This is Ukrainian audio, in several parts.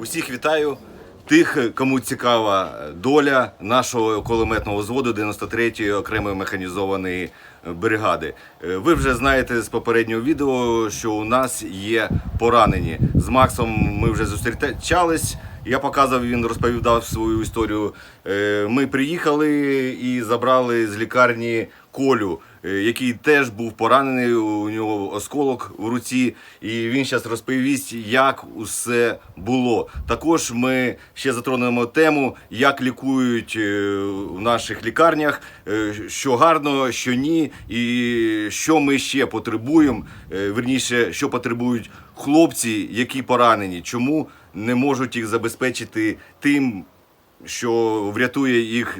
Усіх вітаю. Тих, кому цікава доля нашого кулеметного взводу 93-ї окремої механізованої бригади. Е, Ви вже знаєте з попереднього відео, що у нас є поранені. З Максом ми вже зустрічались. Я показав, він розповідав свою історію. Е, Ми приїхали і забрали з лікарні Колю, е, який теж був поранений. У нього осколок в руці, і він зараз розповість, як усе було. Також ми ще затронемо тему, як лікують е, в наших лікарнях, що гарно, що ні, і що ми ще потребуємо. Верніше, що потребують хлопці, які поранені, чому не можуть їх забезпечити тим, що врятує їх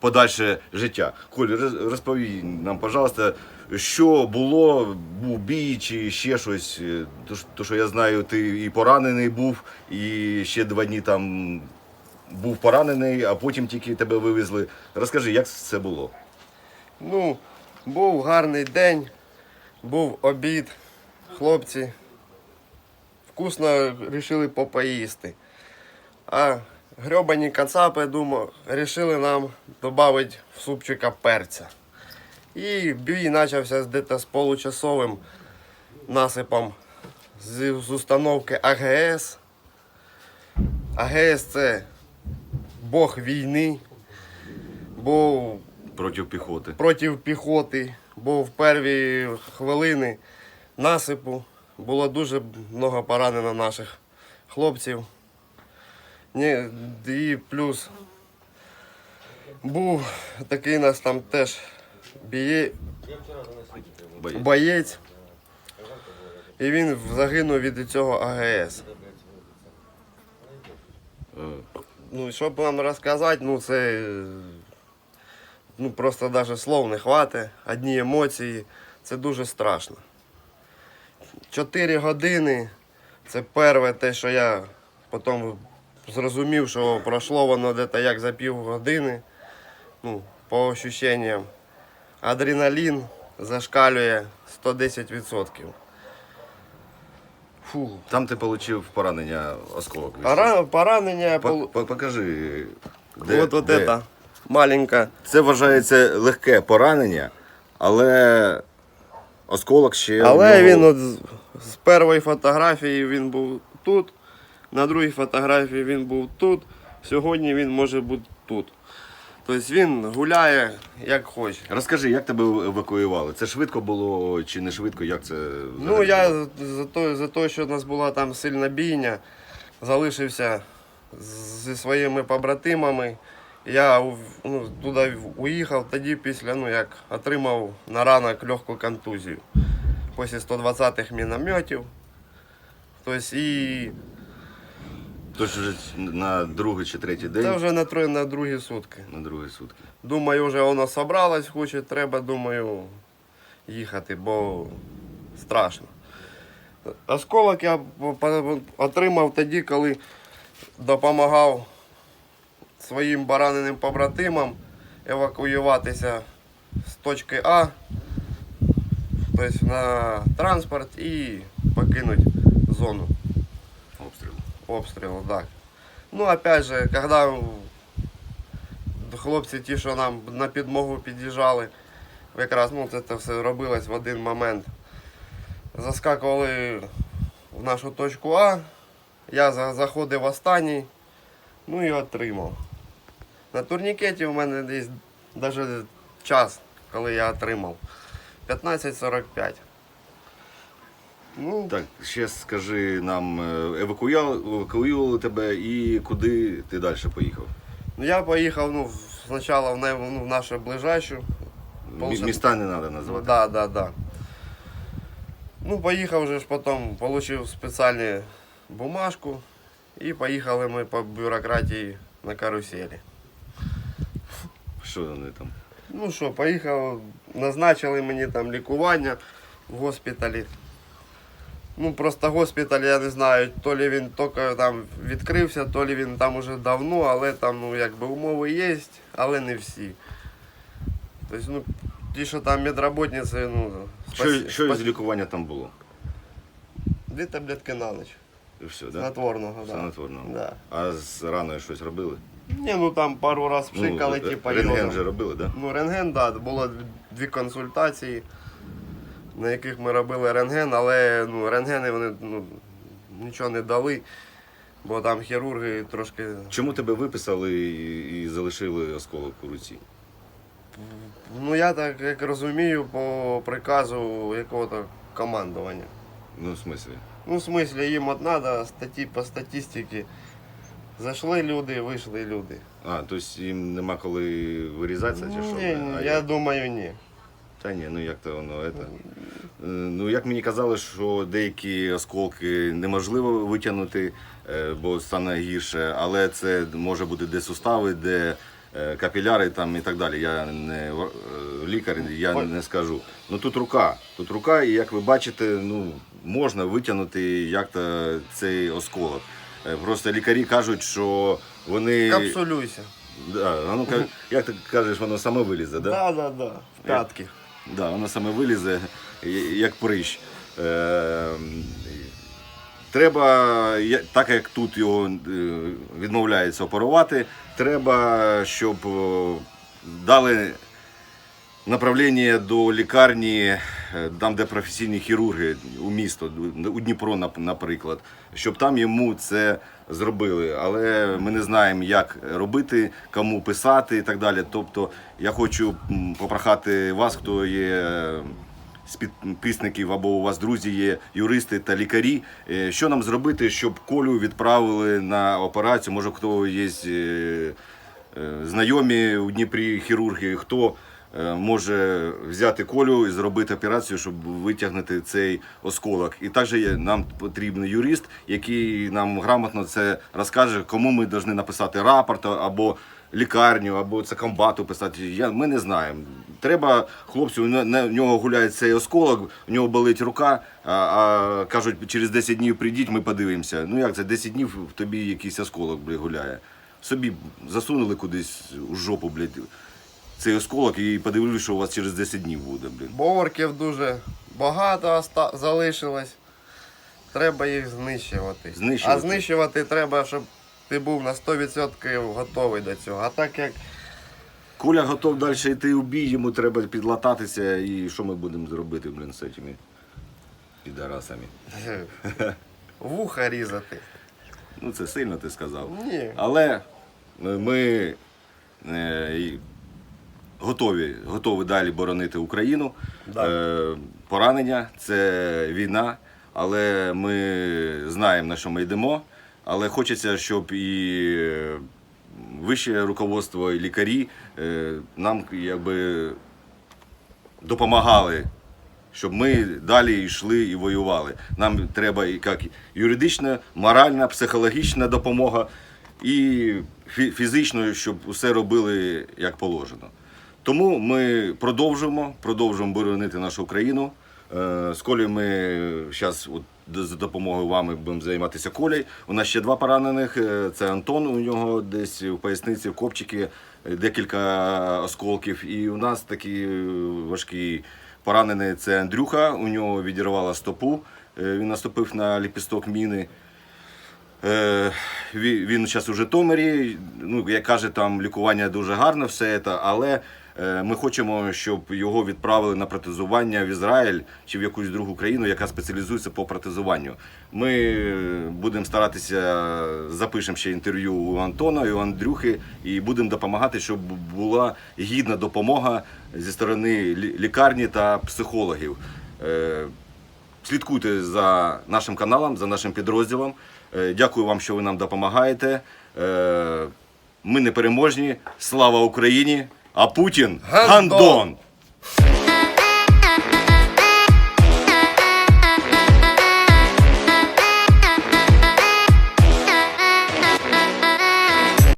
подальше життя. Коль, роз- розповій нам, пожалуйста, що було, був бій чи ще щось. Е, то, що я знаю, ти і поранений був, і ще два дні там був поранений, а потім тільки тебе вивезли. Розкажи, як це було? Ну, був гарний день, був обід. Хлопці вкусно вирішили попоїсти. А грьобані кацапи, думаю, вирішили нам додати в супчика перця. І бій почався з десь з получасовим насипом з, з установки АГС. АГС це Бог війни. Був Проти піхоти. проти піхоти, бо в перві хвилини насипу було дуже багато поранено наших хлопців. І плюс був такий нас там теж біє, Боєць. І він загинув від цього АГС. Ну, щоб вам розказати, ну це ну, просто навіть слов не хватить, одні емоції, це дуже страшно. Чотири години це перше те, що я потім зрозумів, що пройшло воно десь як за пів години. Ну, по ощущениям. Адреналін зашкалює 110%. Фу. Там ти отримав поранення осколок. Пора- Поранення. По- по- Покажи. Де, вот вот де? маленька. Це вважається легке поранення, але осколок ще. Але він от з, з першої фотографії він був тут, на другій фотографії він був тут, сьогодні він може бути тут. Тобто він гуляє як хоче. Розкажи, як тебе евакуювали? Це швидко було чи не швидко? Як це Ну я за те, за те, що в нас була там сильна бійня, залишився зі своїми побратимами. Я ну, туди уїхав тоді після, ну як отримав на ранок легку контузію. Після 120-х мінометів. Тобто і Тож вже на другий чи третій день, це вже на троє на другі сутки. на другі сутки. Думаю, вже воно собралось, хоче, треба, думаю, їхати, бо страшно. Осколок я отримав тоді, коли допомагав своїм бараненим побратимам евакуюватися з точки А, тобто на транспорт і покинути зону Обстріл. обстрілу, так. Ну, опять же, когда хлопці ті, що нам на підмогу під'їжджали, якраз ну, це все робилось в один момент. Заскакували в нашу точку А, я заходив останній, ну і отримав. На турнікеті в мене десь навіть час, коли я отримав. 15.45. Ну, Так, ще скажи нам, е, евакуювали, тебе і куди ти далі поїхав? Ну, Я поїхав ну, в- спочатку в, не- ну, в нашу ближайшу. Мі- Полшин- Міста не треба називати. Да, да, да. Ну, поїхав вже ж потім, отримав спеціальну бумажку і поїхали ми по бюрократії на каруселі. Що вони там? Ну що, поїхав, назначили мені там лікування в госпіталі. Ну, просто госпіталь, я не знаю, то лі він тільки там відкрився, то лі він там уже давно, але там, ну, якби умови є, але не всі. Тобто, ну, ті, що там медработниці, ну, Що, спас- що спас- з лікування там було? Дві таблетки на ніч. І все, да? Снотворного, да. Снотворного. Да. А з раною щось робили? Ні, ну там пару раз пшикали, ну, типа рентген йодом. вже робили, да? Ну, рентген, так, да, було дві консультації, на яких ми робили рентген, але ну, рентгени вони ну, нічого не дали, бо там хірурги трошки. Чому тебе виписали і, і залишили осколок у руці? Ну я так як розумію, по приказу якого-то командування. Ну, в смислі? Ну, в смислі, їм от треба статті по статистиці. Зайшли люди, вийшли люди. А, тобто їм нема коли вирізатися чи що? ні, А я думаю, ні. Та ні, ну як то воно это. Е, Ну, як мені казали, що деякі осколки неможливо витягнути, е, бо стане гірше, але це може бути де сустави, де е, капіляри там і так далі. Я не лікар, я не скажу. Ну тут рука. Тут рука, і як ви бачите, ну можна витягнути як-то цей осколок. Е, Просто лікарі кажуть, що вони. Капсулюйся. Да, ну, ка- як ти кажеш, воно саме вилізе, да? Так, так, так. В п'ятки. Да, воно саме вилізе, як прищ. Е, треба, я- так як тут його е, відмовляється оперувати, треба, щоб е, дали направлення до лікарні, там, де професійні хірурги у місто, у Дніпро, нап- наприклад, щоб там йому це зробили. Але ми не знаємо, як робити, кому писати і так далі. Тобто я хочу попрохати вас, хто є е, з підписників або у вас друзі є юристи та лікарі. е, Що нам зробити, щоб Колю відправили на операцію? Може, хто є е, е, знайомі у Дніпрі хірурги, хто е, може взяти колю і зробити операцію, щоб витягнути цей осколок. І також нам потрібен юрист, який нам грамотно це розкаже, кому ми повинні написати рапорт або лікарню, або це комбату писати. Я, ми не знаємо. Треба хлопцю, на нього гуляє цей осколок, у нього болить рука, а, а кажуть, через 10 днів прийдіть, ми подивимося. Ну як це 10 днів в тобі якийсь осколок блядь, гуляє. Собі засунули кудись у жопу, блядь, цей осколок і подивилися, що у вас через 10 днів буде, блядь. Бо орків дуже багато оста- залишилось. Треба їх знищувати. Знищувати. А знищувати треба, щоб ти був на 100% готовий до цього. А так як Коля готов далі йти у бій, йому треба підлататися, і що ми будемо зробити, блін, з цими підарасами. вуха різати. Ну, це сильно ти сказав. Ні. Але ми е, і готові, готові далі боронити Україну. Да. Е, поранення це війна, але ми знаємо, на що ми йдемо. Але хочеться, щоб і е, вище руководство, і лікарі е, нам якби допомагали, щоб ми далі йшли і воювали. Нам треба і як юридична, моральна, психологічна допомога і фі- фізично, щоб усе робили як положено. Тому ми продовжуємо, продовжуємо боронити нашу країну. Е, З Колею ми зараз за допомогою вами будемо займатися колей. У нас ще два поранених. Е, Це Антон, у нього десь в поясниці, в копчики е, декілька осколків. І у нас такий е, важкий поранений це Андрюха. У нього відірвало стопу. Він наступив на ліпісток міни. Він зараз у Житомирі. Ну, як каже, там лікування дуже гарне, все це, але ми хочемо, щоб його відправили на протезування в Ізраїль чи в якусь другу країну, яка спеціалізується по протезуванню. Ми е, будемо старатися, запишемо ще інтерв'ю у Антона і у Андрюхи, і будемо допомагати, щоб була гідна допомога зі сторони лікарні та психологів. Е, Слідкуйте за нашим каналом, за нашим підрозділом. Е, Дякую вам, що ви нам допомагаєте. Е, Ми не переможні. Слава Україні! А Путін Гандон! гандон!